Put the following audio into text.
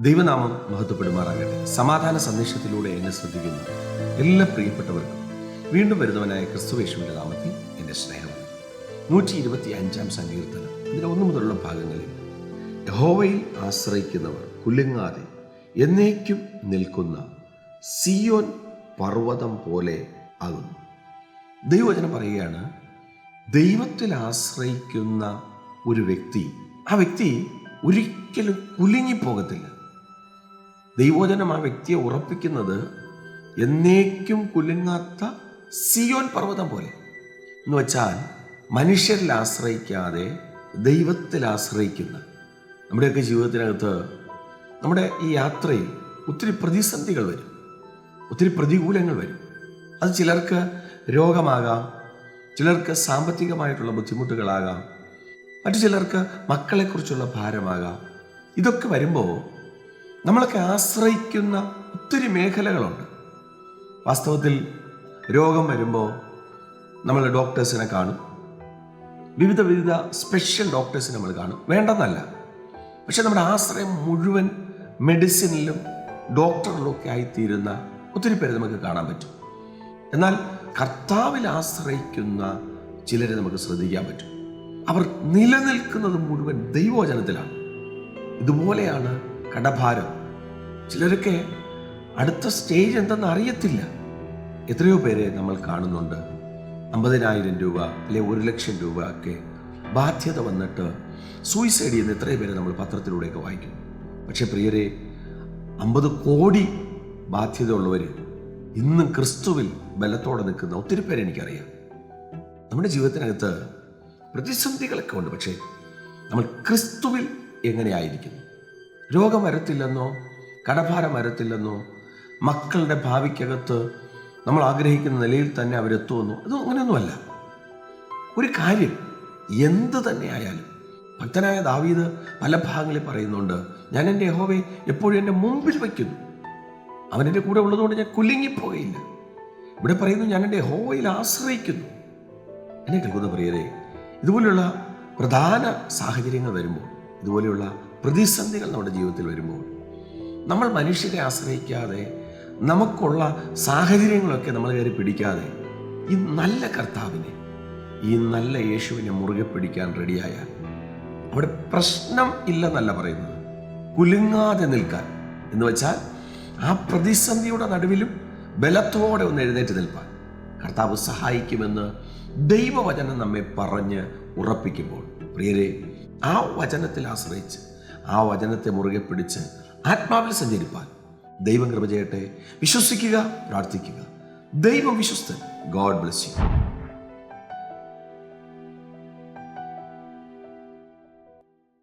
ദൈവനാമം മഹത്വപ്പെടുമാറാകട്ടെ. സമാധാന സന്ദേശത്തിലൂടെ എന്നെ ശ്രദ്ധിക്കുന്ന എല്ലാ പ്രിയപ്പെട്ടവർക്കും വീണ്ടും വരുന്നവനായ ക്രിസ്തുവേശുവിന്റെ നാമത്തിൽ എന്റെ സ്നേഹം. നൂറ്റി ഇരുപത്തി അഞ്ചാം സങ്കീർത്തനം. ഇതിന്റെ ഒന്നു മുതലുള്ള ഭാഗങ്ങളിൽ യഹോവയിൽ ആശ്രയിക്കുന്നവർ കുലുങ്ങാതെ എന്നേക്കും നിൽക്കുന്ന സിയോൻ പർവതം പോലെ ആകുന്നു. ദൈവവചനം പറയുകയാണ് ദൈവത്തിൽ ആശ്രയിക്കുന്ന ഒരു വ്യക്തി ആ വ്യക്തി ഒരിക്കലും കുലുങ്ങിപ്പോകത്തില്ല. ദൈവോചനം ആ വ്യക്തിയെ ഉറപ്പിക്കുന്നത് എന്നേക്കും കുലുങ്ങാത്ത സിയോൻ പർവതം പോലെ. എന്ന് വെച്ചാൽ മനുഷ്യരിൽ ആശ്രയിക്കാതെ ദൈവത്തിൽ ആശ്രയിക്കുന്ന നമ്മുടെയൊക്കെ ജീവിതത്തിനകത്ത് നമ്മുടെ ഈ യാത്രയിൽ ഒത്തിരി പ്രതിസന്ധികൾ വരും. ഒത്തിരി പ്രതികൂലങ്ങൾ വരും. അത് ചിലർക്ക് രോഗമാകാം ചിലർക്ക് സാമ്പത്തികമായിട്ടുള്ള ബുദ്ധിമുട്ടുകളാകാം മറ്റു ചിലർക്ക് മക്കളെക്കുറിച്ചുള്ള ഭാരമാകാം. ഇതൊക്കെ വരുമ്പോൾ നമ്മളൊക്കെ ആശ്രയിക്കുന്ന ഒത്തിരി മേഖലകളുണ്ട്. വാസ്തവത്തിൽ രോഗം വരുമ്പോൾ നമ്മൾ ഡോക്ടേഴ്സിനെ കാണും. വിവിധ വിവിധ സ്പെഷ്യൽ ഡോക്ടേഴ്സിനെ നമ്മൾ കാണും. വേണ്ടെന്നല്ല. പക്ഷെ നമ്മുടെ ആശ്രയം മുഴുവൻ മെഡിസിനിലും ഡോക്ടറിലും ഒക്കെ ആയിത്തീരുന്ന ഒത്തിരി പേര് നമുക്ക് കാണാൻ പറ്റും. എന്നാൽ കർത്താവിൽ ആശ്രയിക്കുന്ന ചിലരെ നമുക്ക് ശ്രദ്ധിക്കാൻ പറ്റും. അവർ നിലനിൽക്കുന്നത് മുഴുവൻ ദൈവവചനത്തിലാണ്. ഇതുപോലെയാണ് കടഭാരം. ചിലരൊക്കെ അടുത്ത സ്റ്റേജ് എന്തെന്ന് അറിയത്തില്ല. എത്രയോ പേരെ നമ്മൾ കാണുന്നുണ്ട്. അമ്പതിനായിരം രൂപ അല്ലെ ഒരു ലക്ഷം രൂപ ഒക്കെ ബാധ്യത വന്നിട്ട് സൂയിസൈഡ് ചെയ്യുന്ന എത്രയോ പേരെ നമ്മൾ പത്രത്തിലൂടെയൊക്കെ വായിക്കും. പക്ഷെ പ്രിയരെ അമ്പത് കോടി ബാധ്യതയുള്ളവർ ഇന്നും ക്രിസ്തുവിൽ ബലത്തോടെ നിൽക്കുന്ന ഒത്തിരി പേരെ എനിക്കറിയാം. നമ്മുടെ ജീവിതത്തിനകത്ത് പ്രതിസന്ധികളൊക്കെ ഉണ്ട്. പക്ഷേ നമ്മൾ ക്രിസ്തുവിൽ എങ്ങനെയായിരിക്കുന്നു? രോഗം വരത്തില്ലെന്നോ കടഭാരം വരത്തില്ലെന്നോ മക്കളുടെ ഭാവിക്കകത്ത് നമ്മൾ ആഗ്രഹിക്കുന്ന നിലയിൽ തന്നെ അവരെത്തുമെന്നോ അത് അങ്ങനെയൊന്നുമല്ല. ഒരു കാര്യം എന്ത് തന്നെ ആയാലും ഭക്തനായ ദാവീദ് പല ഭാഗങ്ങളിൽ പറയുന്നുണ്ട് ഞാൻ എന്റെ യഹോവയെ എപ്പോഴും എന്റെ മുമ്പിൽ വയ്ക്കുന്നു. അവൻ കൂടെ ഉള്ളതുകൊണ്ട് ഞാൻ കുലുങ്ങിപ്പോകയില്ല ഇവിടെ പറയുന്നു ഞാൻ എന്റെ യഹോവയിൽ ആശ്രയിക്കുന്നു. എന്നെ കേൾക്കുന്ന പ്രിയരെ ഇതുപോലെയുള്ള പ്രധാന സാഹചര്യങ്ങൾ വരുമ്പോൾ ഇതുപോലെയുള്ള പ്രതിസന്ധികൾ നമ്മുടെ ജീവിതത്തിൽ വരുമ്പോൾ നമ്മൾ മനുഷ്യരെ ആശ്രയിക്കാതെ നമുക്കുള്ള സാഹചര്യങ്ങളൊക്കെ നമ്മൾ കയറി പിടിക്കാതെ ഈ നല്ല കർത്താവിനെ ഈ നല്ല യേശുവിനെ മുറുകെ പിടിക്കാൻ റെഡിയായ അവിടെ പ്രശ്നം ഇല്ലെന്നല്ല പറയുന്നത്. കുലുങ്ങാതെ നിൽക്കാൻ. എന്ന് വെച്ചാൽ ആ പ്രതിസന്ധിയുടെ നടുവിലും ബലത്തോടെ ഒന്ന് എഴുന്നേറ്റ് നിൽപ്പാൻ. കർത്താവ് സഹായിക്കുമെന്ന് ദൈവവചനം നമ്മെ പറഞ്ഞ് ഉറപ്പിക്കുമ്പോൾ. പ്രിയരെ ആ വചനത്തിൽ ആശ്രയിച്ച് ആ വചനത്തെ മുറുകെ പിടിച്ച് ആത്മാവിൽ സഞ്ചരിപ്പാൻ. ദൈവം കൃപ ചെയ്യട്ടെ. വിശ്വസിക്കുക പ്രാർത്ഥിക്കുക. ദൈവം വിശ്വസ്തൻ. God bless you